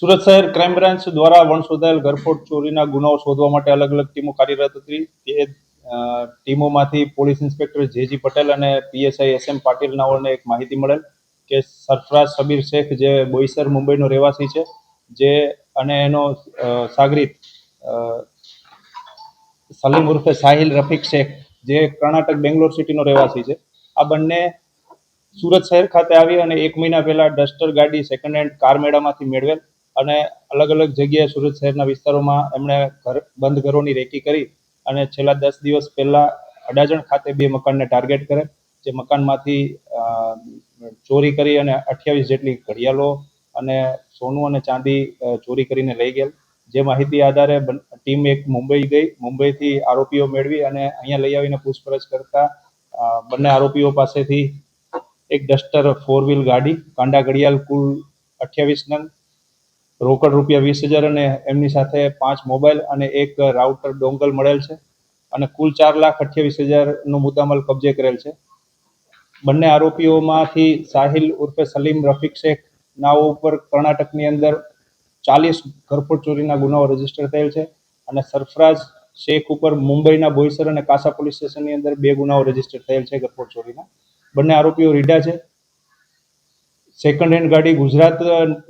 સુરત શહેર crime branch દ્વારા વણશોધાયેલ ઘરફોડ ચોરીના ગુનાઓ શોધવા માટે અલગ અલગ ટીમો કાર્યરત હતી. તે ટીમોમાંથી police inspector J G Patel અને પીએસઆઈ એસ એમ પાટીલ નાઓને એક માહિતી મળેલ કે સરફરાજ સબીર શેખ જે બોઈસર મુંબઈનો રહેવાસી છે, જે અને એનો સાગરીત સલીમ ઉર્ફે સાહિલ રફીક શેખ, જે કર્ણાટક બેંગ્લોર સિટીનો રહેવાસી છે. આ બંને સુરત શહેર ખાતે આવી અને એક મહિના પહેલા ડસ્ટર ગાડી સેકન્ડ હેન્ડ કાર મેળામાંથી મેળવેલ. અને અલગ અલગ જગ્યાએ સુરત શહેરના વિસ્તારોમાં એમણે ઘર, બંધ ઘરોની રેકી કરી અને છેલ્લા દસ દિવસ પહેલા અડાજણ ખાતે બે મકાનને ટાર્ગેટ કરે, જે મકાનમાંથી ચોરી કરી અને અઠ્યાવીસ જેટલી ઘડિયાળો અને સોનું અને ચાંદી ચોરી કરીને લઈ ગયેલ. જે માહિતી આધારે ટીમ એક મુંબઈ ગઈ, મુંબઈથી આરોપીઓ મેળવી અને અહીંયા લઈ આવીને પૂછપરછ કરતા બંને આરોપીઓ પાસેથી એક ડસ્ટર ફોર વ્હીલ ગાડી, કાંડા ઘડિયાળ કુલ અઠ્યાવીસ નંગ રોકડ રૂપિયા વીસ હજાર અને એમની સાથે પાંચ મોબાઈલ અને એક રાઉટર ડોંગલ મળેલ છે અને કુલ ચાર લાખ અઠ્યાવીસ હજારનો મુદ્દામાલ કબજે કરેલ છે. બંને આરોપીઓમાંથી સાહિલ ઉર્ફે સલીમ રફીક શેખ નાઓ ઉપર કર્ણાટકની અંદર ચાલીસ ઘરફોડ ચોરીના ગુનાઓ રજિસ્ટર થયેલ છે અને સરફરાજ શેખ ઉપર મુંબઈના બોઈસર અને કાસા પોલીસ સ્ટેશનની અંદર બે ગુનાઓ રજિસ્ટર થયેલ છે ઘરફોડ ચોરીના. બંને આરોપીઓ રીઢા છે. સેકન્ડ હેન્ડ ગાડી ગુજરાત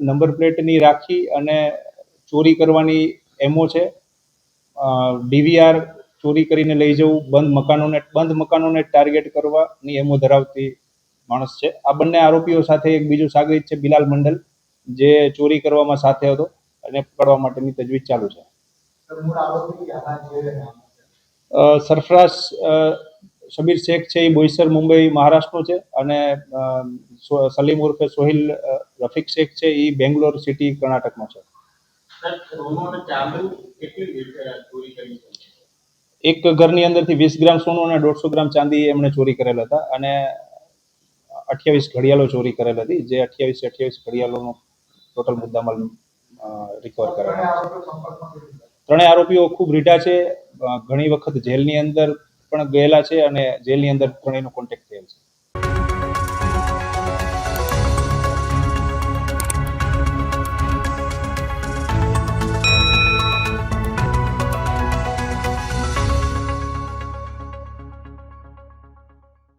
નંબર પ્લેટની રાખી અને ચોરી કરવાની એમો છે. ડીવીઆર ચોરી કરીને લઈ જવું, બંધ મકાનોને બંધ મકાનોને ટાર્ગેટ કરવાની એમો ધરાવતી માણસ છે. આ બંને આરોપીઓ સાથે એક બીજું સાગરીત છે, બિલાલ મંડલ, જે ચોરી કરવામાં સાથે હતો અને પકડવા માટેની તજવીજ ચાલુ છે. સરફરાઝ શબીર શેખ છે, એ બોઈસર મુંબઈ, મહારાષ્ટ્રનો છે અને સલીમ ઉર્ફે સોહિલ રફીક શેખ છે એ બેંગ્લોર સિટી કર્ણાટકનો છે. એક ઘરની અંદરથી વીસ ગ્રામ સોનું અને દોઢસો ગ્રામ ચાંદી એમણે ચોરી કરેલા હતા અને અઠ્યાવીસ ઘડિયાળો ચોરી કરેલ હતી જે અઠ્યાવીસ અઠ્યાવીસ ઘડિયાળોનો ટોટલ મુદ્દામાલ રિકવર કરેલા. ત્રણેય આરોપીઓ ખૂબ રીઢા છે ઘણી વખત જેલની અંદર પણ ગયેલા છે અને જેલની અંદર ત્રણેયનો કોન્ટેક્ટ થયેલ છે.